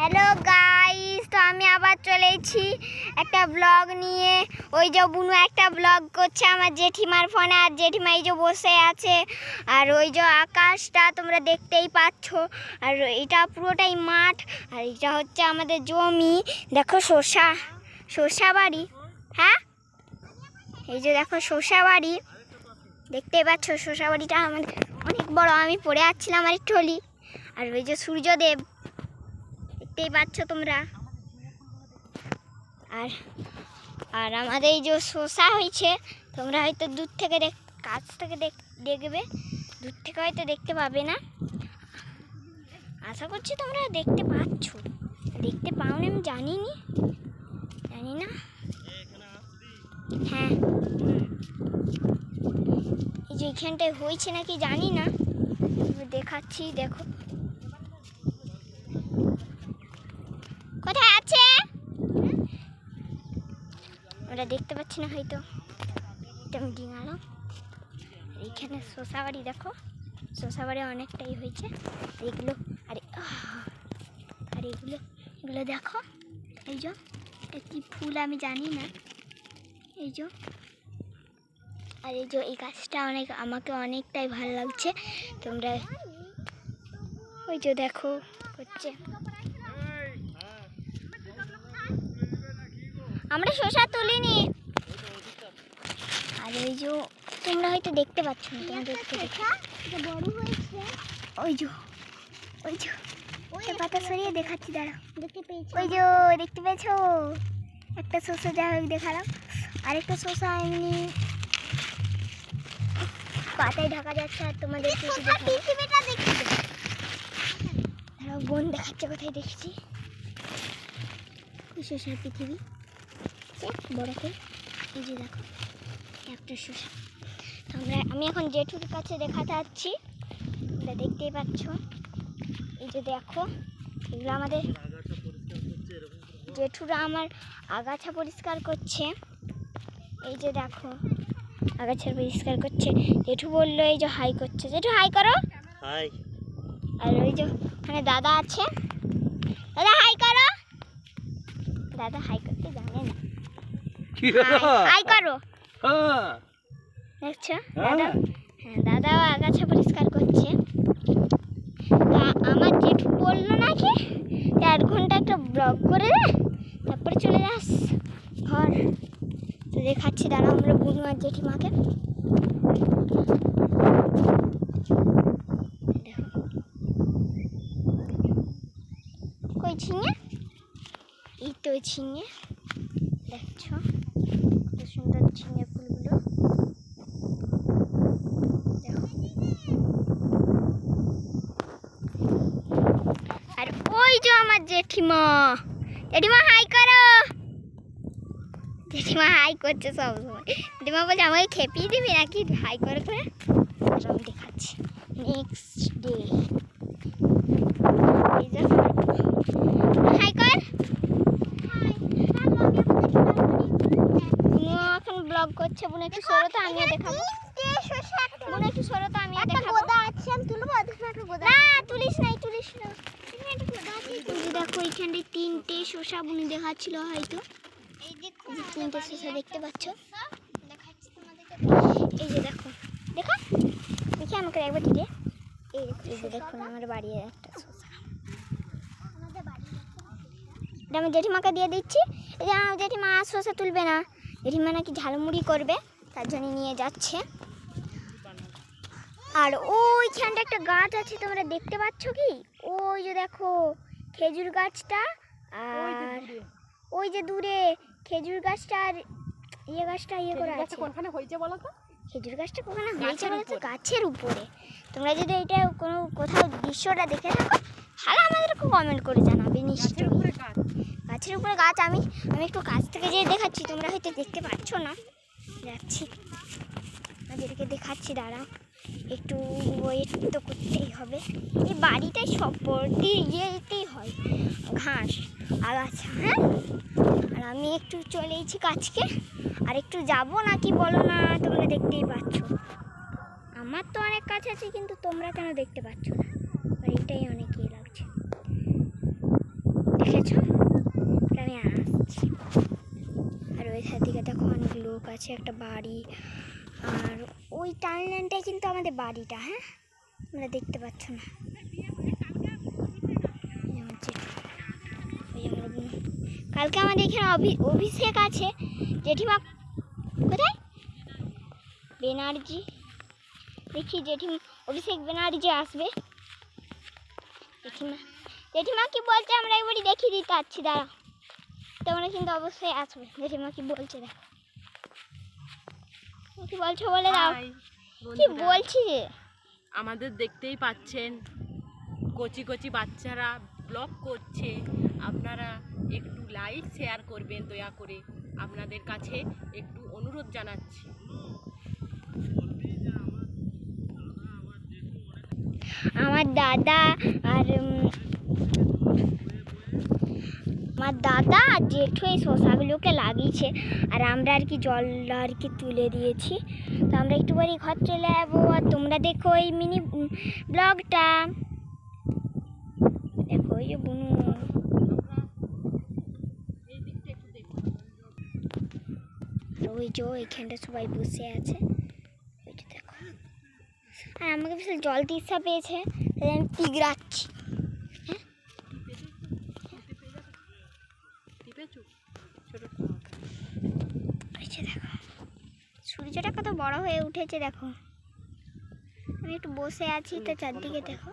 Hello guys তো আমি আবার চলেছি একটা ব্লগ নিয়ে। ওই যে বুনু একটা ব্লগ করছে আমার জেঠিমার ফোনে আর জেঠিমা এই যে বসে আছে। আর ওই যে আকাশটা তোমরা দেখতেই পাচ্ছ। আর এটা পুরোটাই মাঠ। আর এটা হচ্ছে আমাদের জমি। দেখো শসা। শসা বাড়ি। হ্যাঁ? এই যে দেখো শসা বাড়ি। দেখতেই পাচ্ছ শসা বাড়িটা আমাদের অনেক বড়। আমি পড়ে যাচ্ছিলাম আর হলি আর ওই যে সূর্যদেব। দেখতেই পাচ্ছ তোমরা। আর আর আমাদের এই যে শসা হয়েছে, তোমরা হয়তো দূর থেকে দেখ, কাছ থেকে দেখ, দেখবে। দূর থেকে হয়তো দেখতে পাবে না। আশা করছি তোমরা দেখতে পাচ্ছ। দেখতে পাও না, আমি জানি নি জানি না। হ্যাঁ। এই যে এখানটায় হয়েছে নাকি জানি না। দেখাচ্ছি, দেখো কোথায় আছে ওরা দেখতে পাচ্ছি না হয়তো। এটা আমি ডিঙালাম এইখানে শসা বাড়ি দেখো। শসা বাড়ি অনেকটাই হয়েছে। এগুলো, আরে আর এগুলো এগুলো দেখো। এই যে কি ফুল আমি জানি না। এই যে, আর এই যে, এই গাছটা অনেক, আমাকে অনেকটাই ভালো লাগছে। তোমরা, ওই যে দেখো, হচ্ছে। আমরা শসা তুলিনি। আর এই যে তোমরা হয়তো দেখতে পাচ্ছ না তোমাদের ওই যে ওই যে ওই পাতা সরিয়ে দেখাচ্ছি দাঁড়া। দেখতে পেয়েছি? ওই যে দেখতে পেয়েছ? একটা শসা যা হোক দেখালাম। আরেকটা শসা এমনি পাতায় ঢাকা যাচ্ছে আর তোমাদের বোন দেখাচ্ছে কোথায় দেখছি? ওই শসার পৃথিবী। বড় করে। এই যে দেখো একটা শসা তো আমরা আমি এখন জেঠুর কাছে দেখাতে যাচ্ছি। তোমরা দেখতেই পাচ্ছ। এই যে দেখো এগুলো আমাদের জেঠুরা আমার আগাছা পরিষ্কার করছে। এই যে দেখো আগাছা পরিষ্কার করছে। জেঠু বলল এই যে হাই করছে। জেঠু হাই করো। হাই। আর ওই যে ওখানে দাদা আছে। দাদা হাই করো। দাদা হাই করতে না কি করো। হ্যাঁ। দেখছ? দাদা হ্যাঁ দাদাও আগাছা পরিষ্কার করছে। আমার জেঠু বলল নাকি আধ ঘণ্টা একটা ব্লগ করে দে তারপরে চলে যাস ঘর। তো দেখাচ্ছি দাঁড়া আমরা বুনু আর জেঠিমাকে। কই ঝিঙে এই তো ঝিঙে দেখছ কত সুন্দর ঝিঙে ফুলগুলো দেখো। আর ওই যে আমার জেঠিমা। জেঠিমা হাই করো। জেঠিমা হাই করছে সব সময়। জেঠিমা বলছে আমাকে খেপিয়ে দিবি নাকি? হাই করে করে আমি দেখাচ্ছি। নেক্সট ডে হাই কর। এখন ব্লগ করছে বোন একটু সরো তো আমিও দেখাবো। বোন একটু সরো তো আমিও দেখাবো। গোদা আছে আমি তুলবো না তুলিস নাই তুলিস না। দেখো এইখানটায় তিনটে শসা বুনি দেখাচ্ছিল হয়তো। তিনটে শসা দেখতে পাচ্ছ। এই যে দেখো দেখো, দেখি আমাকে একবার দিতে এই যে দেখুন, আমার বাড়ির একটা শসা। এটা আমি জেঠিমাকে দিয়ে দিচ্ছি। এই যে আমার জেঠিমা শসা তুলবে না। জেঠিমা নাকি ঝালমুড়ি করবে, তার জন্য নিয়ে যাচ্ছে। আর ওইখানটা একটা গাছ আছে তোমরা দেখতে পাচ্ছ কি? ওই যে দেখো খেজুর গাছটা আর ওই যে দূরে খেজুর গাছটা আর ইয়ে গাছটা ইয়ে করে আছে। কোনখানে হয়েছে বলো তো? খেজুর গাছটা কোখানে হয়েছে বলতো উপরে। গাছের উপরে। তোমরা যদি এটা কোনো কোথাও দৃশ্যটা দেখে থাকো তাহলে আমাদেরকে কমেন্ট করে জানাবে নিশ্চয়ই। গাছের উপরে গাছ। আমি আমি একটু কাছ থেকে যেয়ে দেখাচ্ছি তোমরা হয়তো দেখতে পাচ্ছ না। যাচ্ছি। আমাদেরকে দেখাচ্ছি দাঁড়া একটু ওয়েট তো করতেই হবে। এই বাড়িটাই সব ভর্তি ইয়েতেই হয়। ঘাস, আগাছা হ্যাঁ? আর আমি একটু চলে এসেছি কাছকে আর একটু যাব নাকি বলো না, তোমরা দেখতেই পাচ্ছ। আমার তো অনেক কাছে আছে, কিন্তু তোমরা কেন দেখতে পাচ্ছ না? এটাই অনেক ইয়ে লাগছে। দেখেছ? আমি আসছি। আর ওই দিকে দেখো অনেক লোক আছে, একটা বাড়ি। আর ওই টার্ন টাইমলাইনটাই কিন্তু আমাদের বাড়িটা হ্যাঁ? তোমরা দেখতে পাচ্ছ না। আমার আমার। কালকে আমাদের এখানে অভি অভিষেক আছে। জেঠিমা কোথায়? বেনার্জি। দেখি জেঠিমা অভিষেক বেনার্জি আসবে। জেঠিমা জেঠিমা কি বলছে? আমরা একবারই দেখিয়ে দিতে পারছি দাঁড়া তোমরা কিন্তু অবশ্যই আসবে। জেঠিমা কি বলছে, দেখো। কি বলছো বলে দাও। কি বলছি আমাদের দেখতেই পাচ্ছেন কচি কচি বাচ্চারা ব্লগ করছে। আপনারা একটু লাইক শেয়ার করবেন দয়া করে। আপনাদের কাছে একটু অনুরোধ জানাচ্ছি। আমার দাদা আর আমার দাদা আর জেঠু এই শশাগুলোকে লাগিয়েছে। আর আমরা আর কি জল আর কি তুলে দিয়েছি। তো আমরা একটু পরে ঘর চলে যাব। আর তোমরা দেখো এই মিনি ব্লগটা। দেখো ওই যে বুনু। ওই যে এখানটা সবাই বসে আছে। দেখো। আর আমাকে বিশাল জল তেষ্টা পেয়েছে। তাই আমি টিগরাচ্ছি টিপেছো ছোট ওই যে দেখো সূর্যটা কত বড় হয়ে উঠেছে দেখো। আমি একটু বসে আছি তো চারদিকে দেখো।